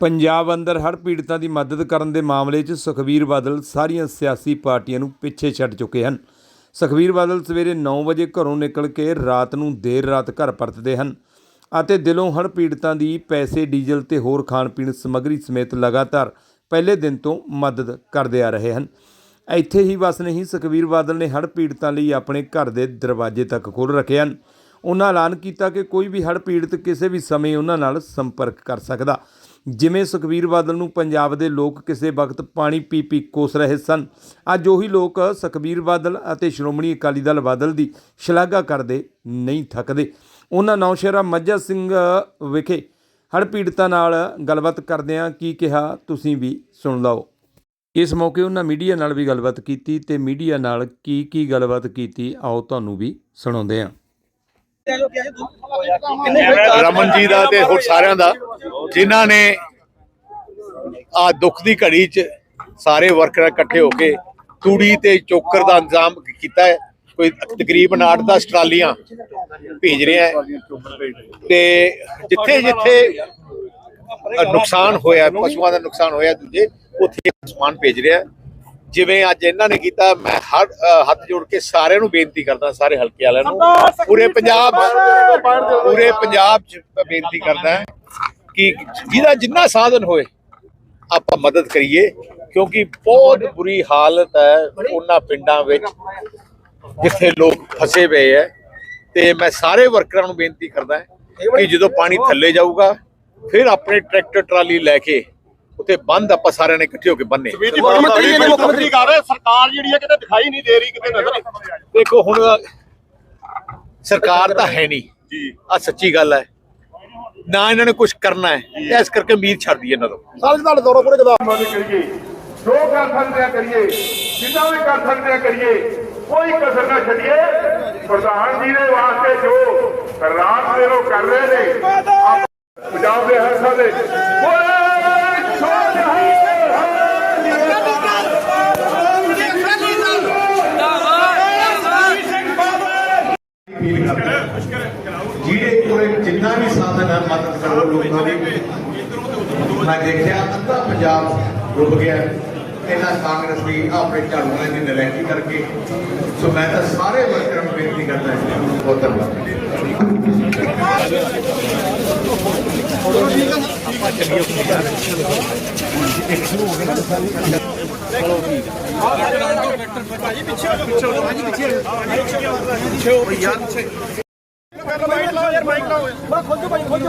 ਪੰਜਾਬ ਅੰਦਰ ਹੜ੍ਹ ਪੀੜਤਾਂ ਦੀ ਮਦਦ ਕਰਨ ਦੇ ਮਾਮਲੇ 'ਚ ਸੁਖਬੀਰ ਬਾਦਲ ਸਾਰੀਆਂ ਸਿਆਸੀ ਪਾਰਟੀਆਂ ਨੂੰ ਪਿੱਛੇ ਛੱਡ ਚੁੱਕੇ ਹਨ। ਸੁਖਬੀਰ ਬਾਦਲ ਸਵੇਰੇ 9 ਵਜੇ ਘਰੋਂ ਨਿਕਲ ਕੇ ਰਾਤ ਨੂੰ ਦੇਰ ਰਾਤ ਘਰ ਪਰਤਦੇ ਹਨ ਅਤੇ ਦਿਲੋਂ ਹੜ੍ਹ ਪੀੜਤਾਂ ਦੀ ਪੈਸੇ, ਡੀਜ਼ਲ ਤੇ ਹੋਰ ਖਾਣ ਪੀਣ ਸਮੱਗਰੀ ਸਮੇਤ ਲਗਾਤਾਰ ਪਹਿਲੇ ਦਿਨ ਤੋਂ ਮਦਦ ਕਰਦੇ ਆ ਰਹੇ ਹਨ। ਇੱਥੇ ਹੀ ਬਸ ਨਹੀਂ, ਸੁਖਬੀਰ ਬਾਦਲ ਨੇ ਹੜ੍ਹ ਪੀੜਤਾਂ ਲਈ ਆਪਣੇ ਘਰ ਦੇ ਦਰਵਾਜ਼ੇ ਤੱਕ ਖੋਲ੍ਹ ਰੱਖੇ ਹਨ। ਉਹਨਾਂ ਐਲਾਨ ਕੀਤਾ ਕਿ ਕੋਈ ਵੀ ਹੜ੍ਹ ਪੀੜਤ ਕਿਸੇ ਵੀ ਸਮੇਂ ਉਹਨਾਂ ਨਾਲ ਸੰਪਰਕ ਕਰ ਸਕਦਾ। ਜਿਵੇਂ ਸੁਖਬੀਰ ਬਾਦਲ ਨੂੰ ਪੰਜਾਬ ਦੇ ਲੋਕ ਕਿਸੇ ਵਕਤ ਪਾਣੀ ਪੀ ਪੀ ਕੋਸ ਰਹੇ ਸਨ, ਅੱਜ ਉਹੀ ਲੋਕ ਸੁਖਬੀਰ ਬਾਦਲ ਅਤੇ ਸ਼੍ਰੋਮਣੀ ਅਕਾਲੀ ਦਲ ਬਾਦਲ ਦੀ ਸ਼ਲਾਘਾ ਕਰਦੇ ਨਹੀਂ ਥੱਕਦੇ। ਉਹਨਾਂ ਨੌਸ਼ਹਿਰਾ ਮੱਝਾ ਸਿੰਘ ਵਿਖੇ ਹੜ੍ਹ ਪੀੜਤਾਂ ਨਾਲ ਗੱਲਬਾਤ ਕਰਦਿਆਂ ਕੀ ਕਿਹਾ ਤੁਸੀਂ ਵੀ ਸੁਣ ਲਓ। ਇਸ ਮੌਕੇ ਉਹਨਾਂ ਮੀਡੀਆ ਨਾਲ ਵੀ ਗੱਲਬਾਤ ਕੀਤੀ ਤੇ ਮੀਡੀਆ ਨਾਲ ਕੀ ਕੀ ਗੱਲਬਾਤ ਕੀਤੀ, ਆਓ ਤੁਹਾਨੂੰ ਵੀ ਸੁਣਾਉਂਦੇ ਹਾਂ। ਰਮਨ ਜੀ ਦਾ ਤੇ ਹੋਰ ਸਾਰਿਆਂ ਦਾ, ਜਿਨ੍ਹਾਂ ਨੇ ਆ ਦੁੱਖ ਦੀ ਘੜੀ 'ਚ ਸਾਰੇ ਵਰਕਰ ਇਕੱਠੇ ਹੋ ਕੇ ਤੂੜੀ ਤੇ ਚੋਕਰ ਦਾ ਇੰਤਜ਼ਾਮ ਕੀਤਾ ਹੈ। ਕੋਈ ਤਕਰੀਬਨ 8-10 ਟਰਾਲੀਆਂ ਭੇਜ ਰਿਹਾ ਹੈ। ਤੇ ਜਿੱਥੇ ਜਿੱਥੇ ਨੁਕਸਾਨ ਹੋਇਆ, ਪਸ਼ੂਆਂ ਦਾ ਨੁਕਸਾਨ ਹੋਇਆ, ਦੂਜੇ, ਉੱਥੇ ਸਮਾਨ ਭੇਜ ਰਿਹਾ ਜਿਵੇਂ ਅੱਜ ਇਹਨਾਂ ਨੇ ਕੀਤਾ ਮੈਂ ਅ, ਹੱਥ ਜੋੜ ਕੇ ਸਾਰਿਆਂ ਨੂੰ ਬੇਨਤੀ ਕਰਦਾ ਸਾਰੇ ਹਲਕੇ ਵਾਲਿਆਂ ਨੂੰ। ਪੂਰੇ ਪੰਜਾਬ ਪੂਰੇ ਪੰਜਾਬ ਚ ਬੇਨਤੀ ਕਰਦਾ ਕਿ ਜਿਹਦਾ ਜਿੰਨਾ ਸਾਧਨ ਹੋਏ ਆਪਾਂ ਮਦਦ ਕਰੀਏ ਕਿਉਂਕਿ ਬਹੁਤ ਬੁਰੀ ਹਾਲਤ ਹੈ ਉਹਨਾਂ ਪਿੰਡਾਂ ਵਿੱਚ ਜਿੱਥੇ ਲੋਕ ਫਸੇ ਪਏ ਹੈ। ਤੇ ਮੈਂ ਸਾਰੇ ਵਰਕਰਾਂ ਨੂੰ ਬੇਨਤੀ ਕਰਦਾ ਕਿ ਜਦੋਂ ਪਾਣੀ ਥੱਲੇ ਜਾਊਗਾ ਫਿਰ ਆਪਣੇ ਟਰੈਕਟਰ ਟਰਾਲੀ ਲੈ ਕੇ ਉੱਥੇ ਬੰਦ ਆਪਾਂ ਸਾਰਿਆਂ ਨੇ ਇਕੱਠੇ ਹੋ ਕੇ ਬੰਨੇ। ਵੀਰ ਜੀ ਮੁੱਖ ਮੰਤਰੀ ਜੀ ਨੇ ਮੁੱਖ ਮੰਤਰੀ ਕਰ ਰਹੇ ਸਰਕਾਰ ਜਿਹੜੀ ਹੈ ਕਿਤੇ ਦਿਖਾਈ ਨਹੀਂ ਦੇ ਰਹੀ ਕਿਤੇ ਨਜ਼ਰ ਨਹੀਂ। ਦੇਖੋ ਹੁਣ ਸਰਕਾਰ ਤਾਂ ਹੈ ਨਹੀਂ। ਜੀ। ਆ ਸੱਚੀ ਗੱਲ ਹੈ। ਨਾ ਇਹਨਾਂ ਨੇ ਕੁਝ ਕਰਨਾ ਹੈ। ਇਸ ਕਰਕੇ ਉਮੀਦ ਛੱਡਦੀ ਇਹਨਾਂ ਤੋਂ। ਸਾਰੇ ਨਾਲ ਦੌਰਾ ਪੂਰੇ ਕਦਾ ਮਦਦ ਕਰੀਏ। ਜੋ ਕਰ ਸਕਦੇ ਆ ਕਰੀਏ। ਜਿੰਨਾ ਵੀ ਕਰ ਸਕਦੇ ਆ ਕਰੀਏ। ਕੋਈ ਕਸਰ ਨਾ ਛੱਡੀਏ। ਪ੍ਰਧਾਨ ਜੀ ਦੇ ਵਾਸਤੇ ਜੋ ਰਾਤ ਦੇ ਲੋਕ ਕਰ ਰਹੇ ਨੇ ਪੰਜਾਬ ਦੇ ਹਰ ਸਾਲੇ ਜਿਹੜੇ ਕੋਲੇ ਜਿੰਨਾ ਵੀ ਸਾਧਨ ਹੈ ਮਦਦ ਕਰੋ ਲੋਕਾਂ ਦੀ ਮੈਂ ਦੇਖਿਆ ਅੱਧਾ ਪੰਜਾਬ ਡੁੱਬ ਗਿਆ ਇਹਨਾਂ ਕਾਂਗਰਸ ਦੀ ਆਪਣੇ ਝਾੜੂਆਂ ਦੀ ਨਲੈਕੀ ਕਰਕੇ ਸੋ ਮੈਂ ਤਾਂ ਸਾਰੇ ਵਰਕਰਾਂ ਨੂੰ ਬੇਨਤੀ ਕਰਦਾ ਹਾਂ ਬਹੁਤ ਧੰਨਵਾਦ ਲਾਓ ਯਾਰ ਮਾਈਕ ਲਾਓ ਬਾ ਖੋਲ ਦੋ ਭਾਈ ਖੋਲ